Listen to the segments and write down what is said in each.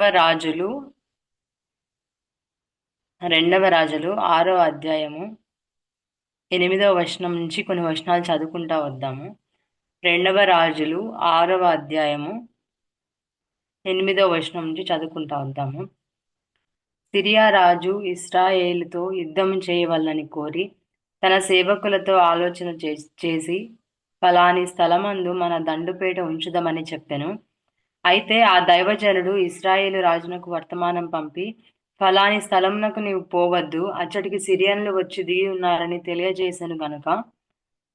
రాజులు రెండవ రాజులు ఆరో అధ్యాయము ఎనిమిదవ వచనం నుంచి కొన్ని వచనాలు చదువుకుంటా వద్దాము. రెండవ రాజులు ఆరవ అధ్యాయము ఎనిమిదవ వచనం నుంచి చదువుకుంటా వద్దాము. సిరియా రాజు ఇస్రాయేలుతో యుద్ధం చేయవలనని కోరి తన సేవకులతో ఆలోచన చేసి ఫలాని స్థలమందు మన దండుపేట ఉంచుదామని చెప్పాను. అయితే ఆ దైవజనుడు ఇస్రాయేలు రాజునకు వర్తమానం పంపి ఫలాని స్థలమునకు నీవు పోవద్దు అచ్చటికి సిరియన్లు వచ్చి దిగి ఉన్నారని తెలియజేశాను గనుక.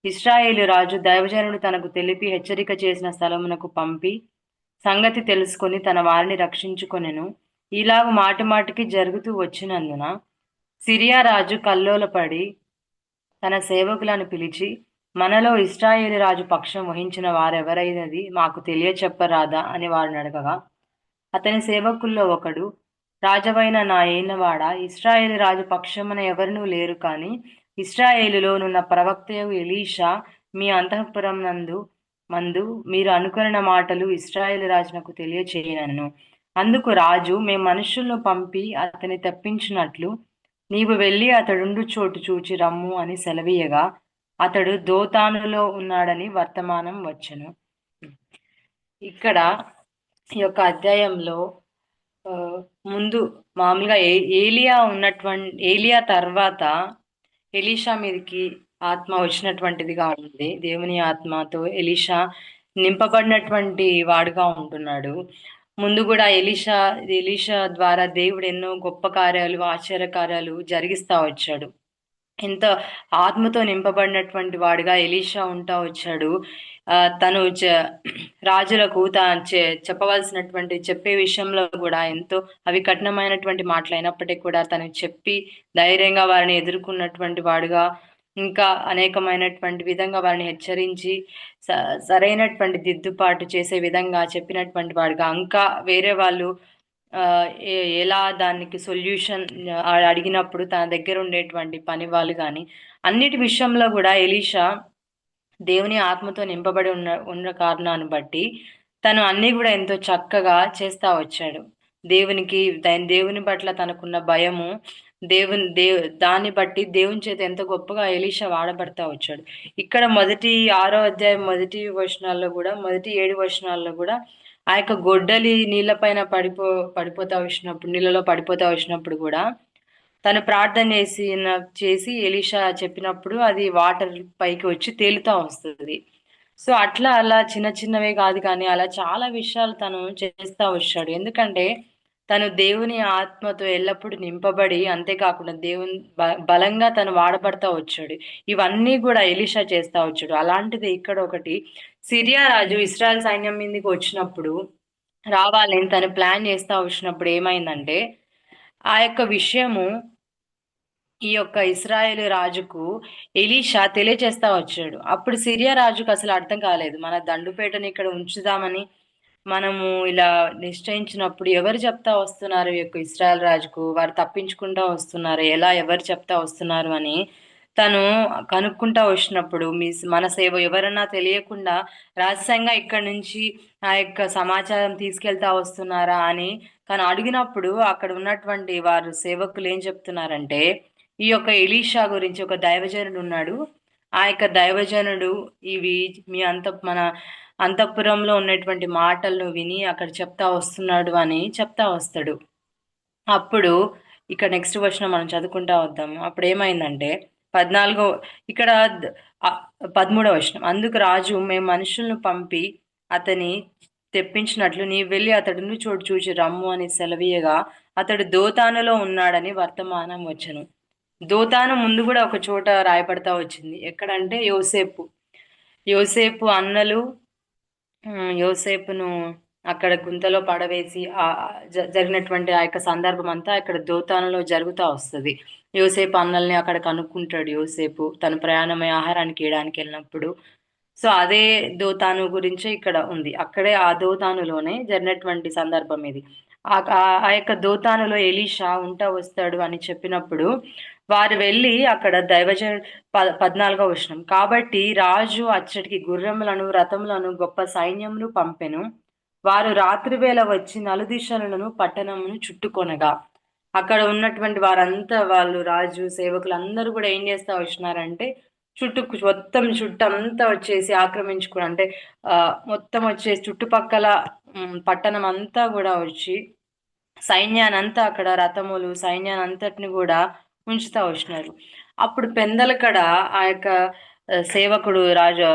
ఇస్రాయేలు రాజు దైవజనుడు తనకు తెలిపి హెచ్చరిక చేసిన స్థలమునకు పంపి సంగతి తెలుసుకొని తన వారిని రక్షించుకొనెను. ఇలాగ మాటి మాటికి జరుగుతూ వచ్చినందున సిరియా రాజు కల్లోలపడి తన సేవకులను పిలిచి మనలో ఇస్రాయేలు రాజు పక్షం వహించిన వారెవరైనది మాకు తెలియచెప్పరాదా అని వారిని అడగగా అతని సేవకుల్లో ఒకడు రాజవైన నా ఏనవాడ ఇస్రాయేలు రాజు పక్షమున ఎవరినూ లేరు కానీ ఇస్రాయేలులోనున్న ప్రవక్తయు ఎలీషా మీ అంతఃపురం నందు మందు మీరు అనుకరణ మాటలు ఇస్రాయేల్ రాజునకు తెలియచేయనను. అందుకు రాజు మేము మనుషులను పంపి అతని తప్పించినట్లు నీవు వెళ్ళి అతడుండు చోటు చూచి రమ్ము అని సెలవీయగా అతడు దోతానులో ఉన్నాడని వర్తమానం వచ్చను. ఇక్కడ ఈ యొక్క అధ్యాయంలో ముందు మామూలుగా ఏ ఏలియా ఉన్నటువంటి ఏలియా తర్వాత ఎలీషా మీదకి ఆత్మ వచ్చినటువంటిదిగా ఉంది. దేవుని ఆత్మతో ఎలీషా నింపబడినటువంటి వాడుగా ఉంటున్నాడు. ముందు కూడా ఎలీషా ఎలీషా ద్వారా దేవుడు ఎన్నో గొప్ప కార్యాలు ఆశ్చర్య కార్యాలు జరిగిస్తా వచ్చాడు. ఎంతో ఆత్మతో నింపబడినటువంటి వాడిగా ఎలీషా ఉంటా వచ్చాడు. తను రాజులకు తాను చెప్పవలసినటువంటి చెప్పే విషయంలో కూడా ఎంతో అవి కఠినమైనటువంటి మాటలు అయినప్పటికీ కూడా తను చెప్పి ధైర్యంగా వారిని ఎదుర్కొన్నటువంటి వాడుగా ఇంకా అనేకమైనటువంటి విధంగా వారిని హెచ్చరించి సరైనటువంటి దిద్దుబాటు చేసే విధంగా చెప్పినటువంటి వాడుగా. ఇంకా వేరే వాళ్ళు ఎలా దానికి సొల్యూషన్ అడిగినప్పుడు తన దగ్గర ఉండేటువంటి పని వాళ్ళు కానీ అన్నిటి విషయంలో కూడా ఎలీషా దేవుని ఆత్మతో నింపబడి ఉన్న ఉన్న కారణాన్ని బట్టి తను అన్నీ కూడా ఎంతో చక్కగా చేస్తా వచ్చాడు. దేవునికి దేవుని పట్ల తనకున్న భయము దేవుని దేవు దాన్ని బట్టి దేవుని చేత ఎంత గొప్పగా ఎలీషా వాడబడతా వచ్చాడు. ఇక్కడ మొదటి ఆరో అధ్యాయం మొదటి వచనాల్లో కూడా మొదటి ఏడు వచనాల్లో కూడా ఆ యొక్క గొడ్డలి నీళ్ళపైన పడిపో పడిపోతా వచ్చినప్పుడు నీళ్ళలో పడిపోతా వచ్చినప్పుడు కూడా తను ప్రార్థన చేసి చేసి ఎలీషా చెప్పినప్పుడు అది వాటర్ పైకి వచ్చి తేలుతా వస్తుంది. సో అట్లా అలా చిన్న చిన్నవే కాదు కానీ అలా చాలా విషయాలు తను చేస్తా వచ్చాడు. ఎందుకంటే తను దేవుని ఆత్మతో ఎల్లప్పుడూ నింపబడి అంతేకాకుండా దేవుని బలంగా తను వాడబడతా వచ్చాడు. ఇవన్నీ కూడా ఎలిషా చేస్తా వచ్చాడు. అలాంటిది ఇక్కడ ఒకటి సిరియా రాజు ఇస్రాయల్ సైన్యం మీదకి వచ్చినప్పుడు రావాలని తను ప్లాన్ చేస్తా వచ్చినప్పుడు ఏమైందంటే ఆ యొక్క విషయము ఈ యొక్క ఇస్రాయేల్ రాజుకు ఎలీషా తెలియచేస్తా వచ్చాడు. అప్పుడు సిరియా రాజుకు అసలు అర్థం కాలేదు. మన దండుపేటని ఇక్కడ ఉంచుదామని మనము ఇలా నిశ్చయించినప్పుడు ఎవరు చెప్తా వస్తున్నారు యొక్క ఇస్రాయల్ రాజుకు? వారు తప్పించుకుంటా వస్తున్నారు? ఎలా ఎవరు చెప్తా వస్తున్నారు అని తను కనుక్కుంటా వచ్చినప్పుడు మీ మన సేవ ఎవరన్నా తెలియకుండా రహస్యంగా ఇక్కడ నుంచి ఆ యొక్క సమాచారం తీసుకెళ్తా వస్తున్నారా అని తను అడిగినప్పుడు అక్కడ ఉన్నటువంటి వారు సేవకులు ఏం చెప్తున్నారంటే ఈ యొక్క ఎలీషా గురించి ఒక దైవజనుడు ఉన్నాడు. ఆ యొక్క దైవజనుడు ఇవి మీ అంత మన అంతఃపురంలో ఉన్నటువంటి మాటలను విని అక్కడ చెప్తా వస్తున్నాడు అని చెప్తా వస్తాడు. అప్పుడు ఇక్కడ నెక్స్ట్ వర్షన్ మనం చదువుకుంటా వద్దాం అప్పుడు ఏమైందంటే పద్నాలుగో ఇక్కడ పదమూడవ వర్షం అందుకు రాజు మేము మనుషులను పంపి అతని తెప్పించినట్లు నీ వెళ్ళి అతడిని చోటు చూచి రమ్ము అని సెలవీయగా అతడు దోతానులో ఉన్నాడని వర్తమానం వచ్చను. దోతాను ముందు కూడా ఒక చోట రాయపడతా వచ్చింది. ఎక్కడంటే యోసేపు. యోసేపు అన్నలు యోసేపును అక్కడ గుంతలో పడవేసి జరిగినటువంటి ఆ యొక్క సందర్భం అంతా ఇక్కడ దోతానంలో జరుగుతూ వస్తుంది. యోసేపు అన్నల్ని అక్కడ కనుక్కుంటాడు. యోసేపు తను ప్రయాణమై ఆహారానికి వేయడానికి వెళ్ళినప్పుడు. సో అదే దోతాను గురించి ఇక్కడ ఉంది. అక్కడే ఆ దోతానులోనే జరిగినటువంటి సందర్భం ఇది. ఆ యొక్క దోతానులో ఎలీషా ఉంటా వస్తాడు అని చెప్పినప్పుడు వారు వెళ్ళి అక్కడ దైవజ ప పద్నాలుగో వచనం. కాబట్టి రాజు అచ్చటికి గుర్రములను రథములను గొప్ప సైన్యమును పంపెను. వారు రాత్రి వేళ వచ్చి నలుదిశలను పట్టణమును చుట్టుకొనగా. అక్కడ ఉన్నటువంటి వారంతా వాళ్ళు రాజు సేవకులు అందరూ కూడా ఏం చేస్తా వచ్చినారంటే చుట్టూ మొత్తం చుట్టంతా వచ్చేసి ఆక్రమించుకుని అంటే మొత్తం వచ్చేసి చుట్టుపక్కల పట్టణం అంతా కూడా వచ్చి సైన్యానంతా అక్కడ రథములు సైన్యాన్ని అంతటిని కూడా ఉంచుతా వచ్చినారు. అప్పుడు పెందలకడ ఆ యొక్క సేవకుడు రాజు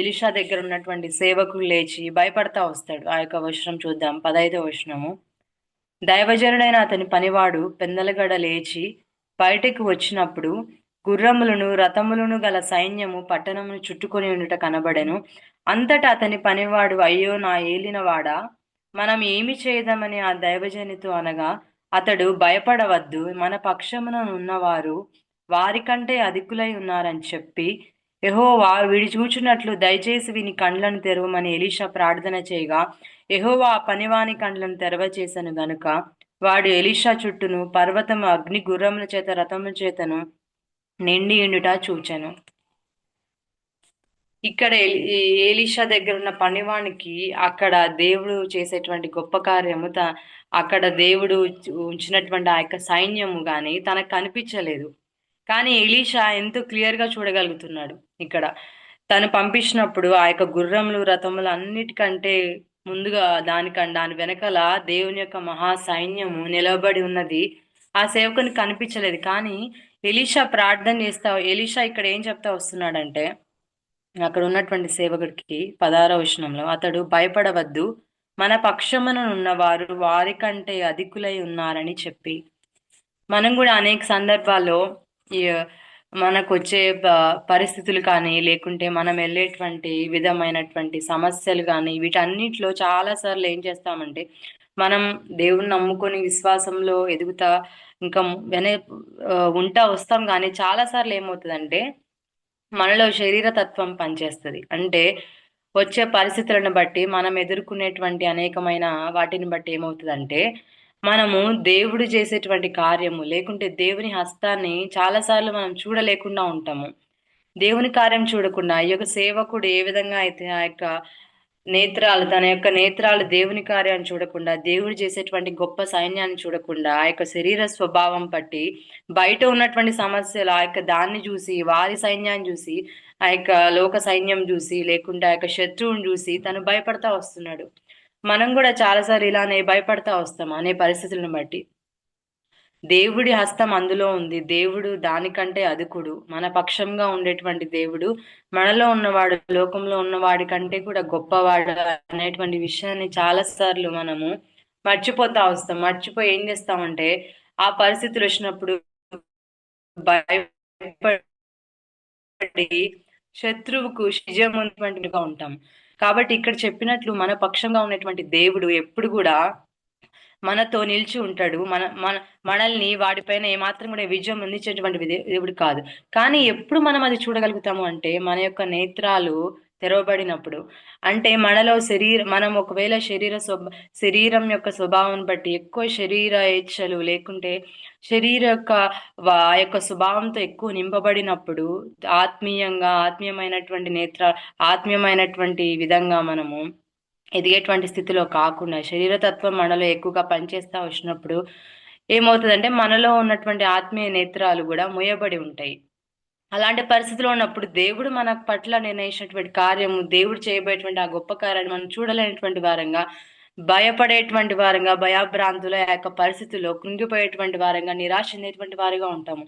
ఎలిషా దగ్గర ఉన్నటువంటి సేవకుడు లేచి భయపడతా వస్తాడు. ఆ యొక్క వచనం చూద్దాం పదైదో వచనము. దైవజనుడైన అతని పనివాడు పెందలగడ లేచి బయటకు వచ్చినప్పుడు గుర్రములను రథములను గల సైన్యము పట్టణమును చుట్టుకొని ఉండుట కనబడెను. అంతటా అతని పనివాడు అయ్యో నా ఏలినవాడా మనం ఏమి చేయదామని ఆ దైవజనితో అనగా అతడు భయపడవద్దు మన పక్షమున ఉన్నవారు వారికంటే అధికులై ఉన్నారని చెప్పి ఎహోవా వీడి చూచున్నట్లు దయచేసి వీని కండ్లను తెరవమని ఎలీషా ప్రార్థన చేయగా ఎహోవా పనివాని కండ్లను తెరవచేసను గనుక వాడు ఎలీషా చుట్టూను పర్వతము అగ్ని గుర్రముల చేత రథముల చేతను నిండి ఉండుట చూచెను. ఇక్కడ ఏలిషా దగ్గర ఉన్న పనివానికి అక్కడ దేవుడు చేసేటువంటి గొప్ప కార్యము అక్కడ దేవుడు ఉంచినటువంటి ఆ యొక్క సైన్యము కానీ తనకు కనిపించలేదు. కానీ ఎలీషా ఎంతో క్లియర్గా చూడగలుగుతున్నాడు ఇక్కడ. తను పంపించినప్పుడు ఆ యొక్క గుర్రములు రథములు అన్నిటికంటే ముందుగా దానికంటే దాని వెనకాల దేవుని యొక్క మహా సైన్యము నిలబడి ఉన్నది. ఆ సేవకుని కనిపించలేదు. కానీ ఎలీషా ప్రార్థన చేస్తా ఎలీషా ఇక్కడ ఏం చెప్తా వస్తున్నాడంటే అక్కడ ఉన్నటువంటి సేవకుడికి పదార విషయంలో అతడు భయపడవద్దు. మన పక్షమున వారి వారికంటే అధికులై ఉన్నారని చెప్పి. మనం కూడా అనేక సందర్భాల్లో మనకు వచ్చే పరిస్థితులు కానీ లేకుంటే మనం వెళ్ళేటువంటి విధమైనటువంటి సమస్యలు కానీ వీటన్నిటిలో చాలాసార్లు ఏం చేస్తామంటే మనం దేవుణ్ణి నమ్ముకొని విశ్వాసంలో ఎదుగుతా ఇంకా వెన ఉంటా వస్తాం కానీ చాలాసార్లు ఏమవుతుందంటే మనలో శరీర తత్వం పనిచేస్తుంది. అంటే వచ్చే పరిస్థితులను బట్టి మనం ఎదుర్కొనేటువంటి అనేకమైన వాటిని బట్టి ఏమవుతుందంటే మనము దేవుడు చేసేటువంటి కార్యము లేకుంటే దేవుని హస్తాన్ని చాలాసార్లు మనం చూడలేకుండా ఉంటాము. దేవుని కార్యం చూడకుండా ఈ యొక్క సేవకుడు ఏ విధంగా అయితే ఆ యొక్క నేత్రాలు తన యొక్క నేత్రాలు దేవుని కార్యాన్ని చూడకుండా దేవుడు చేసేటువంటి గొప్ప సైన్యాన్ని చూడకుండా ఆ యొక్క శరీర స్వభావం పట్టి బయట ఉన్నటువంటి సమస్యలు ఆ యొక్క దాన్ని చూసి వారి సైన్యాన్ని చూసి ఆ యొక్క లోక సైన్యం చూసి లేకుంటే ఆ యొక్క శత్రువుని చూసి తను భయపడతా వస్తున్నాడు. మనం కూడా చాలాసార్లు ఇలానే భయపడతా వస్తాం అనే పరిస్థితులను బట్టి. దేవుడి హస్తం అందులో ఉంది. దేవుడు దానికంటే అధికుడు. మన పక్షంగా ఉండేటువంటి దేవుడు మనలో ఉన్నవాడు లోకంలో ఉన్నవాడి కంటే కూడా గొప్పవాడు అనేటువంటి విషయాన్ని చాలా సార్లు మనము మర్చిపోతా వస్తాం. మర్చిపోయి ఏం చేస్తామంటే ఆ పరిస్థితులు వచ్చినప్పుడు భయపడి శత్రువుకు ఉన్నటువంటిగా ఉంటాం. కాబట్టి ఇక్కడ చెప్పినట్లు మన పక్షంగా ఉన్నటువంటి దేవుడు ఎప్పుడు కూడా మనతో నిలిచి ఉంటాడు. మన మన మనల్ని వాడిపైన ఏమాత్రం కూడా విజయం అందించేటువంటి దేవుడు కాదు. కానీ ఎప్పుడు మనం అది చూడగలుగుతాము అంటే మన యొక్క నేత్రాలు తెరవబడినప్పుడు. అంటే మనలో శరీర మనం ఒకవేళ శరీర స్వభ శరీరం యొక్క స్వభావం బట్టి ఎక్కువ శరీర ఇచ్చలు లేకుంటే శరీర యొక్క ఆ యొక్క స్వభావంతో ఎక్కువ నింపబడినప్పుడు ఆత్మీయంగా ఆత్మీయమైనటువంటి నేత్ర ఆత్మీయమైనటువంటి విధంగా మనము ఎదిగేటువంటి స్థితిలో కాకుండా శరీరతత్వం మనలో ఎక్కువగా పనిచేస్తూ వచ్చినప్పుడు ఏమవుతుందంటే మనలో ఉన్నటువంటి ఆత్మీయ నేత్రాలు కూడా ముయబడి ఉంటాయి. అలాంటి పరిస్థితిలో ఉన్నప్పుడు దేవుడు మన పట్ల నిర్ణయించినటువంటి కార్యము దేవుడు చేయబోయేటువంటి ఆ గొప్ప కార్యాన్ని మనం చూడలేనటువంటి వారంగా భయపడేటువంటి వారంగా భయాభ్రాంతుల యొక్క పరిస్థితుల్లో కృంగిపోయేటువంటి వారంగా నిరాశ చెందేటువంటి వారిగా ఉంటాము.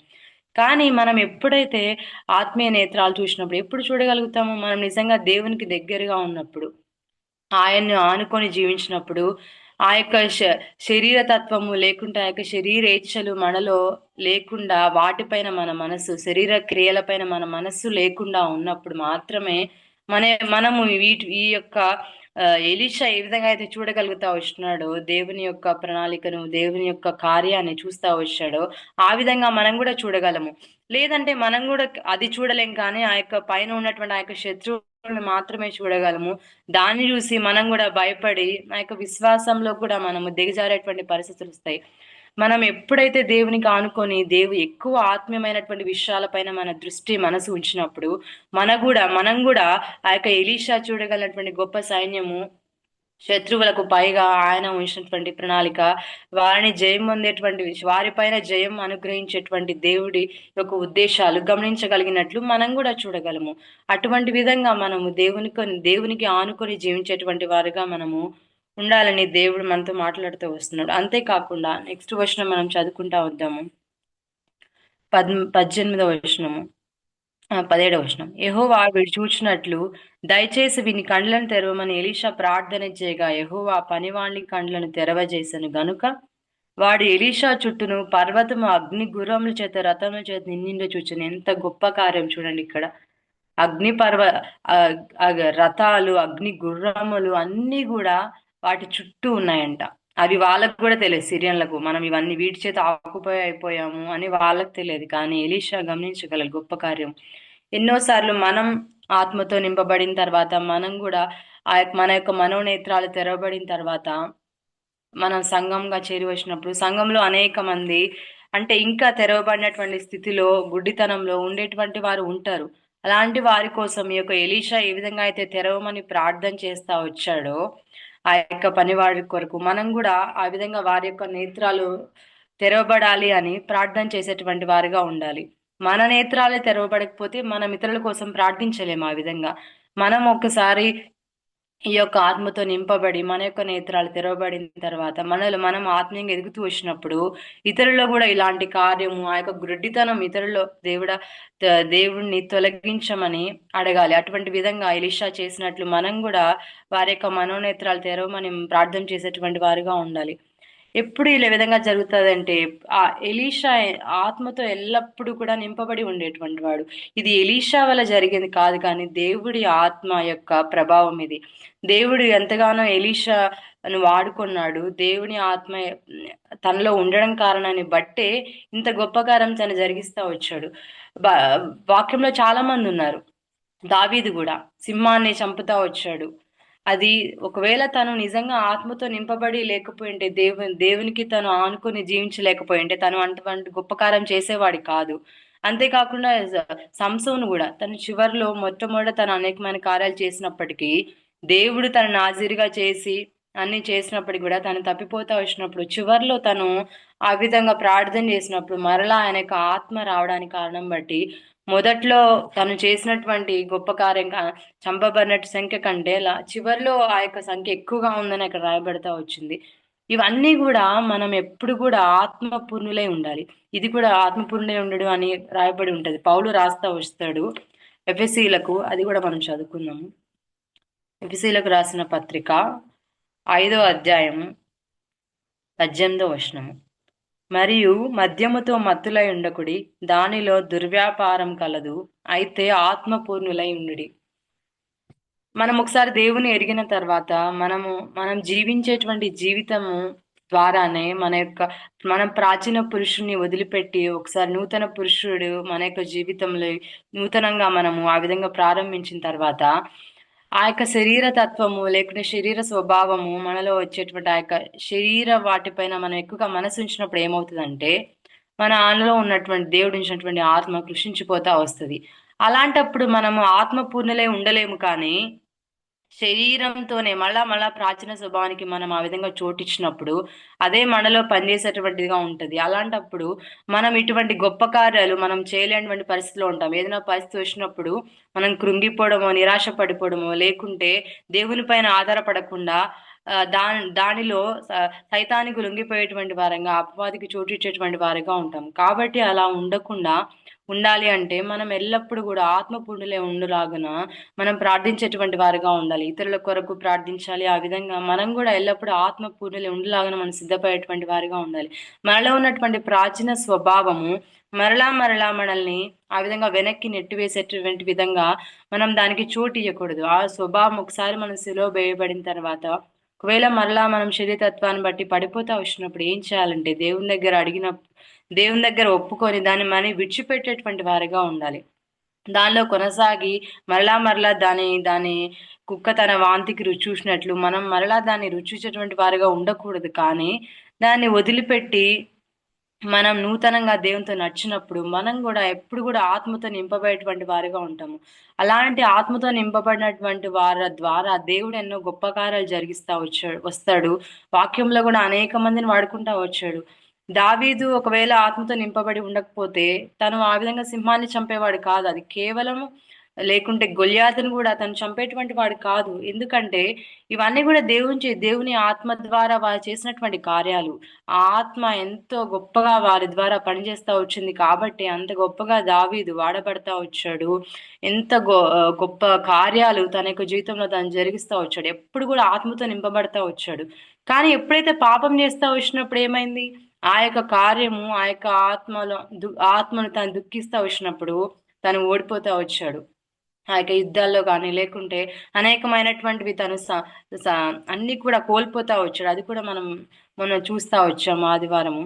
కానీ మనం ఎప్పుడైతే ఆత్మీయ నేత్రాలు చూసినప్పుడు ఎప్పుడు చూడగలుగుతాము? మనం నిజంగా దేవునికి దగ్గరగా ఉన్నప్పుడు. ఆయన్ని ఆనుకొని జీవించినప్పుడు ఆ యొక్క శరీర తత్వము లేకుండా ఆ యొక్క శరీరేచ్ఛలు మనలో లేకుండా వాటిపైన మన మనసు శరీర క్రియలపైన మన మనస్సు లేకుండా ఉన్నప్పుడు మాత్రమే మన మనము వీటి ఈ యొక్క ఎలిషా ఏ విధంగా అయితే చూడగలుగుతా వచ్చినాడో దేవుని యొక్క ప్రణాళికను దేవుని యొక్క కార్యాన్ని చూస్తా వచ్చాడో ఆ విధంగా మనం కూడా చూడగలము. లేదంటే మనం కూడా అది చూడలేం కానీ ఆ యొక్క పైన ఉన్నటువంటి ఆ యొక్క శత్రువు మాత్రమే చూడగలము. దాన్ని చూసి మనం కూడా భయపడి ఆ యొక్క విశ్వాసంలో కూడా మనము దిగజారేటువంటి పరిస్థితులు వస్తాయి. మనం ఎప్పుడైతే దేవునికి ఆనుకొని దేవు ఎక్కువ ఆత్మీయమైనటువంటి విషయాలపైన మన దృష్టి మనసు ఉంచినప్పుడు మన కూడా మనం కూడా ఆ యొక్క ఎలీషా చూడగలిగినటువంటి గొప్ప సైన్యము శత్రువులకు పైగా ఆయన ఉంచినటువంటి ప్రణాళిక వారిని జయం పొందేటువంటి వారిపైన జయం అనుగ్రహించేటువంటి దేవుడి యొక్క ఉద్దేశాలు గమనించగలిగినట్లు మనం కూడా చూడగలము. అటువంటి విధంగా మనము దేవునికి దేవునికి ఆనుకొని జీవించేటువంటి వారుగా మనము ఉండాలని దేవుడు మనతో మాట్లాడుతూ వస్తున్నాడు. అంతేకాకుండా నెక్స్ట్ వచనం మనం చదువుకుంటా వద్దాము. పద్ పద్దెనిమిదవ వచనము. పదిహేడవ వచనం. యహోవా విడిచూచినట్లు దయచేసి వీని కండ్లను తెరవమని ఎలీషా ప్రార్థన చేయగా యహోవా పనివాణి కండ్లను తెరవజేసను గనుక వాడు ఎలీషా చుట్టూను పర్వతము అగ్ని గుర్రముల చేత రథముల చేత నిండిండో చూచిన. ఎంత గొప్ప కార్యం చూడండి ఇక్కడ. అగ్ని పర్వ రథాలు అగ్ని గుర్రములు అన్నీ కూడా వాటి చుట్టూ ఉన్నాయంట. అవి వాళ్ళకు కూడా తెలియదు సిరియన్లకు. మనం ఇవన్నీ వీటి చేత ఆకుపోయి అయిపోయాము అని వాళ్ళకి తెలియదు. కానీ ఎలీషా గమనించగలరు గొప్ప కార్యం. ఎన్నోసార్లు మనం ఆత్మతో నింపబడిన తర్వాత మనం కూడా ఆ మన యొక్క మనోనేత్రాలు తెరవబడిన తర్వాత మనం సంఘంగా చేరి వచ్చినప్పుడు సంఘంలో అనేక మంది అంటే ఇంకా తెరవబడినటువంటి స్థితిలో గుడ్డితనంలో ఉండేటువంటి వారు ఉంటారు. అలాంటి వారి కోసం ఈ యొక్క ఎలీషా ఏ విధంగా అయితే తెరవమని ప్రార్థన చేస్తా వచ్చాడో ఆ యొక్క పనివాడి కొరకు మనం కూడా ఆ విధంగా వారి యొక్క నేత్రాలు తెరవబడాలి అని ప్రార్థన చేసేటువంటి వారిగా ఉండాలి. మన నేత్రాలే తెరవబడకపోతే మనం ఇతరుల కోసం ప్రార్థించలేము ఆ విధంగా. మనం ఒక్కసారి ఈ యొక్క ఆత్మతో నింపబడి మన యొక్క నేత్రాలు తెరవబడిన తర్వాత మనలో మనం ఆత్మీయంగా ఎదుగుతూ వచ్చినప్పుడు ఇతరుల్లో కూడా ఇలాంటి కార్యము ఆ యొక్క గుడ్డితనం ఇతరుల్లో దేవుడ దేవుడిని తొలగించమని అడగాలి. అటువంటి విధంగా ఎలిషా చేసినట్లు మనం కూడా వారి యొక్క మనోనేత్రాలు తెరవమని ప్రార్థన చేసేటువంటి వారిగా ఉండాలి. ఎప్పుడు ఇలా విధంగా జరుగుతుందంటే ఆ ఎలీషా ఆత్మతో ఎల్లప్పుడూ కూడా నింపబడి ఉండేటువంటి వాడు. ఇది ఎలీషా వల్ల జరిగింది కాదు కానీ దేవుడి ఆత్మ యొక్క ప్రభావం ఇది. దేవుడు ఎంతగానో ఎలీషాను వాడుకున్నాడు. దేవుని ఆత్మ తనలో ఉండడం కారణాన్ని బట్టే ఇంత గొప్ప కారం తను జరిగిస్తూ వచ్చాడు. వాక్యంలో చాలా మంది ఉన్నారు. దావీది కూడా సింహాన్ని చంపుతా వచ్చాడు. అది ఒకవేళ తను నిజంగా ఆత్మతో నింపబడి లేకపోయింటే దేవుని దేవునికి తను ఆనుకొని జీవించలేకపోయింటే తను అటువంటి గొప్పకారం చేసేవాడి కాదు. అంతేకాకుండా సంసోను కూడా తను చివరిలో మొట్టమొదట తను అనేకమైన కార్యాలు చేసినప్పటికీ దేవుడు తన నాజీరుగా చేసి అన్ని చేసినప్పటికి కూడా తను తప్పిపోతా వచ్చినప్పుడు చివరిలో తను ఆ విధంగా ప్రార్థన చేసినప్పుడు మరలా ఆయన యొక్క ఆత్మ రావడానికి కారణం బట్టి మొదట్లో తను చేసినటువంటి గొప్ప కార్యం చంపబడినట్టు సంఖ్య కంటే చివరిలో ఆ యొక్క సంఖ్య ఎక్కువగా ఉందని అక్కడ రాయబడతా వచ్చింది. ఇవన్నీ కూడా మనం ఎప్పుడు కూడా ఆత్మపూర్ణులై ఉండాలి. ఇది కూడా ఆత్మపూర్ణులై ఉండడం అని రాయబడి ఉంటుంది. పౌలు రాస్తా వస్తాడు ఎఫ్ఎస్సీలకు అది కూడా మనం చదువుకుందాము ఎఫ్ఎస్సీలకు రాసిన పత్రిక ఐదో అధ్యాయం పద్దెనిమిదో వచనము. మరియు మద్యముతో మత్తులై ఉండకుడి దానిలో దుర్వ్యాపారం కలదు అయితే ఆత్మపూర్ణులై ఉండుడి. మనం ఒకసారి దేవుని ఎరిగిన తర్వాత మనము మనం జీవించేటువంటి జీవితము ద్వారానే మన యొక్క మనం ప్రాచీన పురుషుడిని వదిలిపెట్టి ఒకసారి నూతన పురుషుడు మన యొక్క జీవితంలో నూతనంగా మనము ఆ విధంగా ప్రారంభించిన తర్వాత ఆ యొక్క శరీర తత్వము లేకుంటే శరీర స్వభావము మనలో వచ్చేటువంటి ఆ యొక్క శరీర వాటిపైన మనం ఎక్కువగా మనసు ఉంచినప్పుడు ఏమవుతుందంటే మన ఆనలో ఉన్నటువంటి దేవుడు ఉంచినటువంటి ఆత్మ కృషించిపోతా వస్తుంది. అలాంటప్పుడు మనము ఆత్మ పూర్ణలే ఉండలేము కానీ శరీరంతోనే మళ్ళా మళ్ళా ప్రాచీన స్వభావానికి మనం ఆ విధంగా చోటిచ్చినప్పుడు అదే మనలో పనిచేసేటువంటిదిగా ఉంటుంది. అలాంటప్పుడు మనం ఇటువంటి గొప్ప కార్యాలు మనం చేయలేనటువంటి పరిస్థితిలో ఉంటాం. ఏదైనా పరిస్థితి వచ్చినప్పుడు మనం కృంగిపోవడమో నిరాశ పడిపోవడమో లేకుంటే దేవుని పైన ఆధారపడకుండా దా దానిలో సైతానికి లొంగిపోయేటువంటి వారంగా అపవాదికి చోటిచ్చేటువంటి వారిగా ఉంటాం. కాబట్టి అలా ఉండకుండా ఉండాలి అంటే మనం ఎల్లప్పుడూ కూడా ఆత్మపూర్ణులే ఉండులాగున మనం ప్రార్థించేటువంటి వారిగా ఉండాలి. ఇతరుల కొరకు ప్రార్థించాలి. ఆ విధంగా మనం కూడా ఎల్లప్పుడూ ఆత్మపూర్ణులే ఉండలాగున మనం సిద్ధపడేటువంటి వారిగా ఉండాలి. మనలో ఉన్నటువంటి ప్రాచీన స్వభావము మరలా మరలా మనల్ని ఆ విధంగా వెనక్కి నెట్టివేసేటువంటి విధంగా మనం దానికి చోటు ఇవ్వకూడదు ఆ స్వభావం ఒకసారి మనం సిలో వేయబడిన తర్వాత ఒకవేళ మరలా మనం శరీరతత్వాన్ని బట్టి పడిపోతా వచ్చినప్పుడు ఏం చేయాలంటే దేవుని దగ్గర అడిగిన దేవుని దగ్గర ఒప్పుకొని దాన్ని మనం విడిచిపెట్టేటువంటి వారిగా ఉండాలి. దానిలో కొనసాగి మరలా మరలా దాని దాని కుక్క తన వాంతికి రుచి చూసినట్లు మనం మరలా దాన్ని రుచించేటువంటి వారిగా ఉండకూడదు కానీ దాన్ని వదిలిపెట్టి మనం నూతనంగా దేవునితో నడిచినప్పుడు మనం కూడా ఎప్పుడు కూడా ఆత్మతో నింపబడేటువంటి వారిగా ఉంటాము. అలాంటి ఆత్మతో నింపబడినటువంటి వారి ద్వారా దేవుడు ఎన్నో గొప్ప కార్యాలు జరిగిస్తా వచ్చాడు వస్తాడు. వాక్యంలో కూడా అనేక మందిని వాడుకుంటా వచ్చాడు. దావీదు ఒకవేళ ఆత్మతో నింపబడి ఉండకపోతే తను ఆ విధంగా సింహాన్ని చంపేవాడు కాదు. అది కేవలం లేకుంటే గొల్యాతను కూడా తను చంపేటువంటి వాడు కాదు. ఎందుకంటే ఇవన్నీ కూడా దేవుని దేవుని ఆత్మ ద్వారా వారు చేసినటువంటి కార్యాలు. ఆ ఆత్మ ఎంతో గొప్పగా వారి ద్వారా పనిచేస్తూ వచ్చింది కాబట్టి అంత గొప్పగా దావీదు వాడబడతా వచ్చాడు. ఎంత గొప్ప కార్యాలు తన యొక్క జీవితంలో తను జరిగిస్తూ వచ్చాడు. ఎప్పుడు కూడా ఆత్మతో నింపబడతా వచ్చాడు. కానీ ఎప్పుడైతే పాపం చేస్తూ వచ్చినప్పుడు ఏమైంది? ఆ యొక్క కార్యము ఆ యొక్క ఆత్మలో ఆత్మను తను దుఃఖిస్తూ వచ్చినప్పుడు తను ఓడిపోతా వచ్చాడు. ఆ యొక్క యుద్ధాల్లో కానీ లేకుంటే అనేకమైనటువంటివి తను అన్ని కూడా కోల్పోతా వచ్చాడు. అది కూడా మనం మనం చూస్తా వచ్చాము ఆదివారము.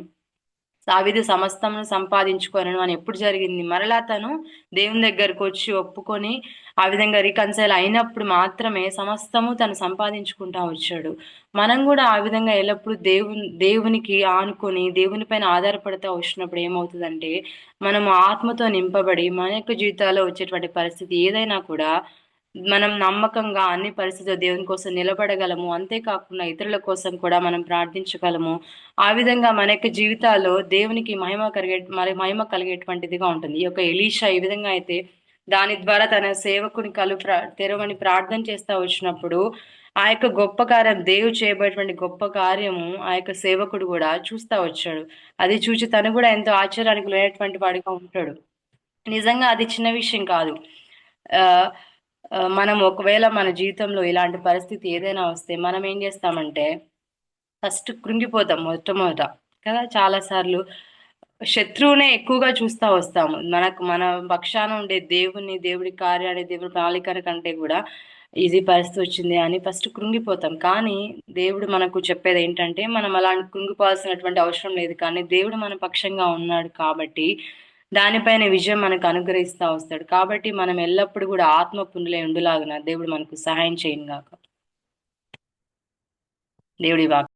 సావిధి సమస్తమును సంపాదించుకోనను అని ఎప్పుడు జరిగింది? మరలా తను దేవుని దగ్గరకు వచ్చి ఒప్పుకొని ఆ విధంగా రికన్సైల్ అయినప్పుడు మాత్రమే సమస్తము తను సంపాదించుకుంటా వచ్చాడు. మనం కూడా ఆ విధంగా ఎల్లప్పుడూ దేవుని దేవునికి ఆనుకొని దేవుని పైన ఆధారపడతా వచ్చినప్పుడు ఏమవుతుందంటే మనం ఆత్మతో నింపబడి మన యొక్క జీవితాల్లో వచ్చేటువంటి పరిస్థితి ఏదైనా కూడా మనం నమ్మకంగా అన్ని పరిస్థితుల్లో దేవుని కోసం నిలబడగలము. అంతేకాకుండా ఇతరుల కోసం కూడా మనం ప్రార్థించగలము. ఆ విధంగా మన యొక్క జీవితాల్లో దేవునికి మహిమ కలిగే మరి మహిమ కలిగేటువంటిదిగా ఉంటుంది. ఈ యొక్క ఎలీషా ఈ విధంగా అయితే దాని ద్వారా తన సేవకుని కలు తెరవని ప్రార్థన చేస్తా వచ్చినప్పుడు ఆ యొక్క గొప్ప కార్యం దేవుడు చేయబడేటువంటి గొప్ప కార్యము ఆ యొక్క సేవకుడు కూడా చూస్తా వచ్చాడు. అది చూచి తను కూడా ఎంతో ఆశ్చర్యానికి లేనటువంటి వాడిగా ఉంటాడు. నిజంగా అది చిన్న విషయం కాదు. మనం ఒకవేళ మన జీవితంలో ఇలాంటి పరిస్థితి ఏదైనా వస్తే మనం ఏం చేస్తామంటే ఫస్ట్ కృంగిపోతాం మొట్టమొదట. కదా చాలాసార్లు శత్రువునే ఎక్కువగా చూస్తూ వస్తాము. మనకు మన పక్షాన ఉండే దేవుని దేవుడి కార్యాన్ని దేవుడి ప్రణాళిక కంటే కూడా ఈజీ పరిస్థితి వచ్చింది అని ఫస్ట్ కృంగిపోతాం. కానీ దేవుడు మనకు చెప్పేది ఏంటంటే మనం అలాంటి కృంగిపోవాల్సినటువంటి అవసరం లేదు. కానీ దేవుడు మన పక్షంగా ఉన్నాడు కాబట్టి దానిపైన విజయం మనకు అనుగ్రహిస్తూ వస్తాడు. కాబట్టి మనం ఎల్లప్పుడూ కూడా ఆత్మ పుండులే ఉండులాగున దేవుడు మనకు సహాయం చేయను గాక దేవుడి వాక్